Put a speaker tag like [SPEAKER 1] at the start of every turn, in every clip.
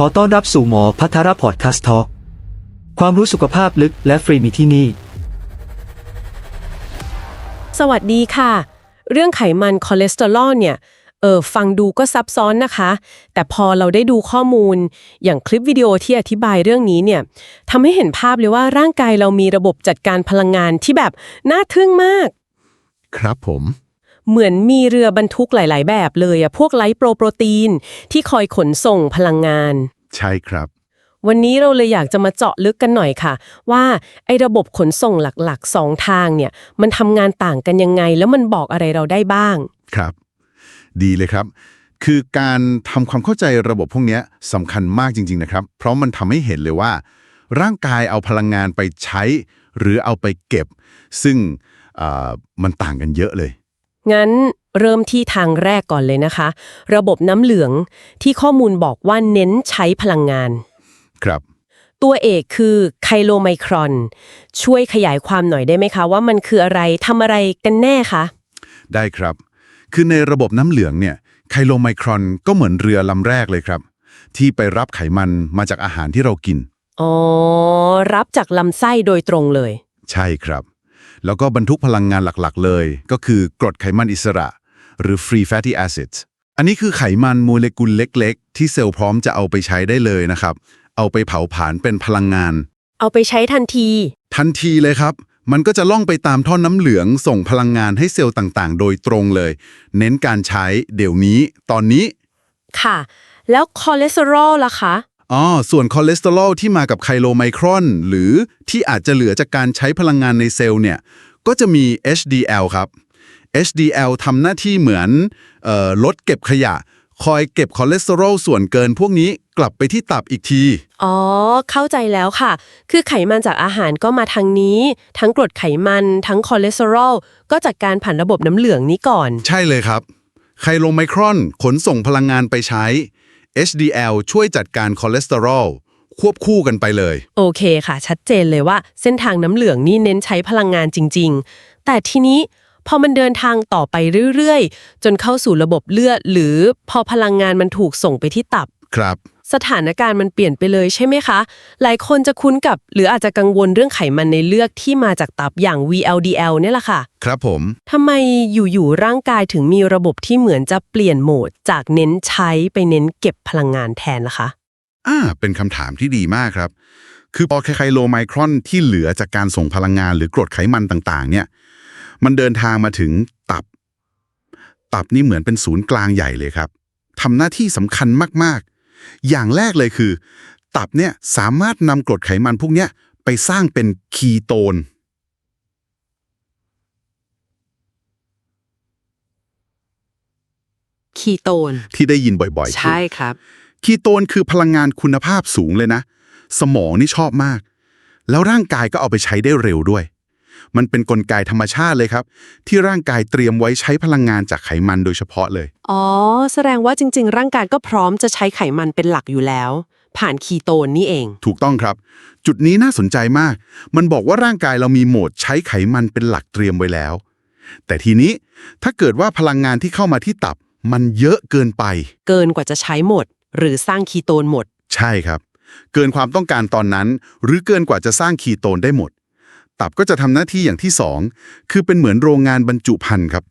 [SPEAKER 1] ขอต้อนรับสู่หมอพัทรพอดคาสต์ทอความรู้สุขภาพลึกและฟรีมีที่นี่
[SPEAKER 2] สวัสดีค่ะ เรื่องไขมันคอเลสเตอรอลเนี่ย เออฟังดูก็ซับซ้อนนะคะ แต่พอเราได้ดูข้อมูล อย่างคลิปวิดีโอที่อธิบายเรื่องนี้เนี่ยทำให้เห็นภาพเลยว่าร่างกายเรามีระบบจัดการพลังงานที่แบบน่าทึ่งมาก
[SPEAKER 3] ครับผม
[SPEAKER 2] เหมือนมีเรือบรรทุกหลาย ๆ แบบเลยอะพวกไลโปรโปรตีน ที่คอยขนส่งพลังงาน
[SPEAKER 3] ใช่ครับ
[SPEAKER 2] วันนี้เราเลยอยากจะมาเจาะลึกกันหน่อยค่ะ ว่าไอ้ระบบขนส่งหลักๆสองทางเนี่ย มันทำงานต่างกันยังไง แล้วมันบอกอะไรเราได้บ้าง
[SPEAKER 3] ครับ ดีเลยครับ คือการทำความเข้าใจระบบพวกเนี้ยสำคัญมากจริง ๆ นะครับ เพราะมันทำให้เห็นเลยว่า ร่างกายเอาพลังงานไปใช้ หรือเอาไปเก็บ ซึ่งเอ่อมันต่างกันเยอะเลย
[SPEAKER 2] งั้นเริ่มที่ทางแรกก่อนเลยนะคะ ระบบน้ำเหลืองที่ข้อมูลบอกว่าเน้นใช้พลังงาน
[SPEAKER 3] ครับ
[SPEAKER 2] ตัวเอกคือไคโลไมครอน ช่วยขยายความหน่อยได้ไหมคะว่ามันคืออะไรทำอะไรกันแน่คะ
[SPEAKER 3] ได้ครับ คือในระบบน้ำเหลืองเนี่ยไคโลไมครอนก็เหมือนเรือลำแรกเลยครับ ที่ไปรับไขมันมาจากอาหารที่เรากิน
[SPEAKER 2] อ๋อรับจากลำไส้โดยตรงเลย
[SPEAKER 3] ใช่ครับ แล้วก็บรรทุกพลังงานหลักๆ เลย ก็คือกรดไขมันอิสระ หรือ free fatty acids อันนี้คือไขมันโมเลกุลเล็ก ๆ ที่เซลล์พร้อมจะเอาไปใช้ได้เลยนะครับ เอาไปเผาผลาญเป็นพลังงาน
[SPEAKER 2] เอาไปใช้ทันที
[SPEAKER 3] ทันทีเลยครับ มันก็จะล่องไปตามท่อน้ำเหลืองส่งพลังงานให้เซลล์ต่างๆ โดยตรงเลย เน้นการใช้เดี๋ยวนี้ ตอนนี้
[SPEAKER 2] ค่ะ แล้วคอเลสเตอรอลล่ะคะ
[SPEAKER 3] อ๋อส่วนคอเลสเตอรอลที่มากับไคโลไมครอน หรือที่อาจจะเหลือจากการใช้พลังงานในเซลล์เนี่ย ก็จะมี HDL ครับ HDL ทำหน้าที่เหมือนเออลดเก็บขยะ คอยเก็บคอเลสเตอรอลส่วนเกินพวกนี้กลับไปที่ตับอีกที
[SPEAKER 2] อ๋อ เข้าใจแล้วค่ะ คือไขมันจากอาหารก็มาทางนี้ ทั้งกรดไขมัน ทั้งคอเลสเตอรอล ก็จากการผ่านระบบน้ำเหลืองนี้ก่อน
[SPEAKER 3] ใช่เลยครับ ไคโลไมครอนขนส่งพลังงานไปใช้ HDL ช่วยจัดการคอเลสเตอรอลควบคู่กันไปเลย
[SPEAKER 2] โอเคค่ะ ชัดเจนเลยว่าเส้นทางน้ำเหลืองนี่เน้นใช้พลังงานจริง ๆ แต่ทีนี้พอมันเดินทางต่อไปเรื่อย ๆ จนเข้าสู่ระบบเลือด หรือพอพลังงานมันถูกส่งไปที่ตับ
[SPEAKER 3] ครับ
[SPEAKER 2] สถานการณ์มันเปลี่ยนไปเลยใช่ไหมคะ หลายคนจะคุ้นกับ หรืออาจจะกังวลเรื่องไขมันในเลือดที่มาจากตับอย่าง VLDL เนี่ยแหละค่ะ
[SPEAKER 3] ครับผม
[SPEAKER 2] ทำไมอยู่ๆร่างกายถึงมีระบบที่เหมือนจะเปลี่ยนโหมด จากเน้นใช้ไปเน้นเก็บพลังงานแทนล่ะคะ
[SPEAKER 3] อ่า เป็นคำถามที่ดีมากครับ คือพอไคโลไมครอนที่เหลือจากการส่งพลังงานหรือกรดไขมันต่างๆ เนี่ย มันเดินทางมาถึงตับ ตับนี่เหมือนเป็นศูนย์กลางใหญ่เลยครับทำหน้าที่สำคัญมากๆ อย่างแรกเลยคือ ตับเนี่ยสามารถนำกรดไขมันพวกเนี้ยไปสร้างเป็นคีโตน
[SPEAKER 2] คีโตน
[SPEAKER 3] ที่ได้ยินบ่อยๆ
[SPEAKER 2] ใช่ครับ
[SPEAKER 3] คีโตนคือพลังงานคุณภาพสูงเลยนะ สมองนี่ชอบมาก แล้วร่างกายก็เอาไปใช้ได้เร็วด้วย มันเป็นนกลไกธรรมชาติเลยครับ ที่ร่างกายเตรียมไว้ใช้พลังงานจากไขมันโดยเฉพาะเลย
[SPEAKER 2] อ๋อ แสดงว่าจริง ๆ ร่างกายก็พร้อมจะใช้ไขมันเป็นหลักอยู่แล้ว ผ่านคีโตนนี่เอง
[SPEAKER 3] ถูกต้องครับ จุดนี้น่าสนใจมาก มันบอกว่าร่างกายเรามีโหมดใช้ไขมันเป็นหลักเตรียมไว้แล้ว แต่ทีนี้ถ้าเกิดว่าพลังงานที่เข้ามาที่ตับ มันเยอะเกินไป
[SPEAKER 2] เกินกว่าจะใช้หมด หรือสร้างคีโตนหมด
[SPEAKER 3] ใช่ครับ เกินความต้องการตอนนั้น หรือเกินกว่าจะสร้างคีโตนได้หมด ตับก็จะทำหน้าที่อย่างที่สองคือเป็นเหมือนโรงงานบรรจุภัณฑ์ครับ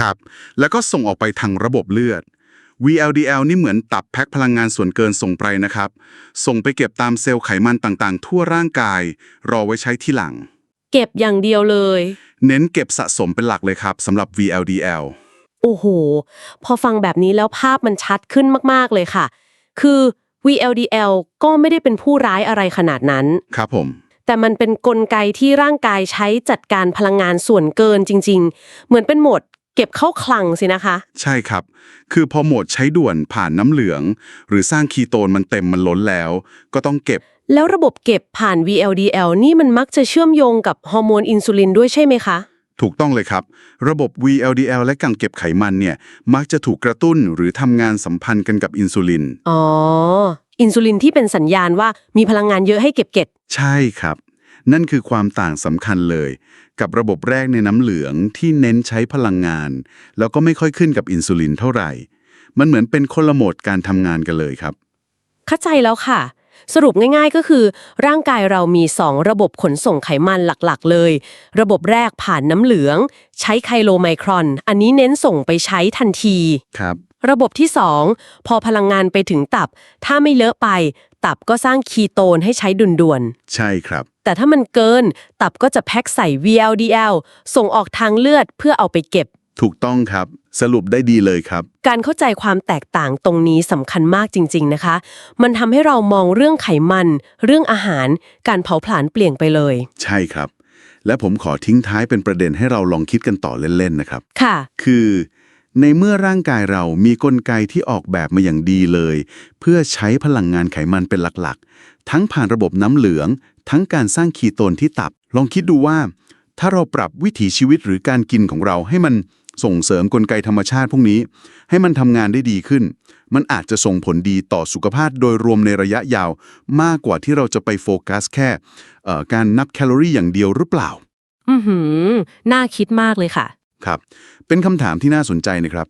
[SPEAKER 3] ครับ แล้วก็ส่งออกไปทางระบบเลือด VLDL นี่เหมือนตับแพ็คพลังงานส่วนเกินส่งไปนะครับ ส่งไปเก็บตามเซลล์ไขมันต่างๆ ทั่วร่างกาย รอไว้ใช้ที่หลัง
[SPEAKER 2] เก็บอย่างเดียวเลย
[SPEAKER 3] เน้นเก็บสะสมเป็นหลักเลยครับสำหรับ VLDL
[SPEAKER 2] โอ้โห พอฟังแบบนี้แล้วภาพมันชัดขึ้นมากๆเลยค่ะ คือ VLDL ก็ไม่ได้เป็นผู้ร้ายอะไรขนาดนั้น
[SPEAKER 3] ครับผม
[SPEAKER 2] แต่มันเป็นนกลไกที่ร่างกายใช้จัดการพลังงานส่วนเกินจริง ๆ เหมือนเป็นโหมดเก็บเข้าคลังสินะคะ
[SPEAKER 3] ใช่ครับ คือพอโหมดใช้ด่วนผ่านน้ำเหลือง หรือสร้างคีโตนมันเต็มมันล้นแล้ว ก็ต้องเก็บ
[SPEAKER 2] แล้วระบบเก็บผ่าน VLDL นี่มันมักจะเชื่อมโยงกับฮอร์โมนอินซูลินด้วยใช่ไหมคะ
[SPEAKER 3] ถูกต้องเลยครับ ระบบ VLDL และกังเก็บไขมันเนี่ยมักจะถูกกระตุ้นหรือทำงานสัมพันธ์กันกับอินซูลิน
[SPEAKER 2] อ๋อ อินซูลินที่เป็นสัญญาณว่ามีพลังงานเยอะให้เก็บเก็บ
[SPEAKER 3] ใช่ครับ นั่นคือความต่างสำคัญเลย กับระบบแรกในน้ำเหลืองที่เน้นใช้พลังงาน แล้วก็ไม่ค่อยขึ้นกับอินซูลินเท่าไหร่ มันเหมือนเป็นคนละโหมดการทำงานกันเลยครับ
[SPEAKER 2] เข้าใจแล้วค่ะ สรุปง่ายๆก็คือ ร่างกายเรามี 2 ระบบขนส่งไขมันหลักๆ เลย ระบบแรกผ่านน้ำเหลือง ใช้ไคโลไมครอน อันนี้เน้นส่งไปใช้ทันที
[SPEAKER 3] ครับ
[SPEAKER 2] ระบบที่ 2 พอพลังงานไปถึงตับ ถ้าไม่เลอะไป ตับก็สร้างคีโตนให้ใช้ด่วน
[SPEAKER 3] ใช่ครับ
[SPEAKER 2] ๆแต่ถ้ามันเกิน ตับก็จะแพ็กใส่ VLDL ส่งออกทางเลือดเพื่อเอาไปเก็บ
[SPEAKER 3] ถูกต้องครับ สรุปได้ดีเลยครับ
[SPEAKER 2] การเข้าใจความแตกต่างตรงนี้สำคัญมากจริง ๆนะคะ มันทำให้เรามองเรื่องไขมัน เรื่องอาหาร การเผาผลาญเปลี่ยนไปเลย
[SPEAKER 3] ใช่ครับ และผมขอทิ้งท้ายเป็นประเด็นให้เราลองคิดกันต่อเล่นๆนะครับ
[SPEAKER 2] ค่ะ
[SPEAKER 3] คือ ในเมื่อร่างกายเรามีกลไกที่ออกแบบมาอย่างดีเลย เพื่อใช้พลังงานไขมันเป็นหลักๆ ทั้งผ่านระบบน้ำเหลือง ทั้งการสร้างคีโตนที่ตับ ลองคิดดูว่า ถ้าเราปรับวิถีชีวิตหรือการกินของเราให้มันส่งเสริมกลไกธรรมชาติพวกนี้ ให้มันทำงานได้ดีขึ้น มันอาจจะส่งผลดีต่อสุขภาพโดยรวมในระยะยาว มากกว่าที่เราจะไปโฟกัสแค่การนับแคลอรี่อย่างเดียวหรือเปล่า
[SPEAKER 2] อือหือ น่าคิดมากเลยค่ะ
[SPEAKER 3] ครับ เป็นคำถามที่น่าสนใจนะครับ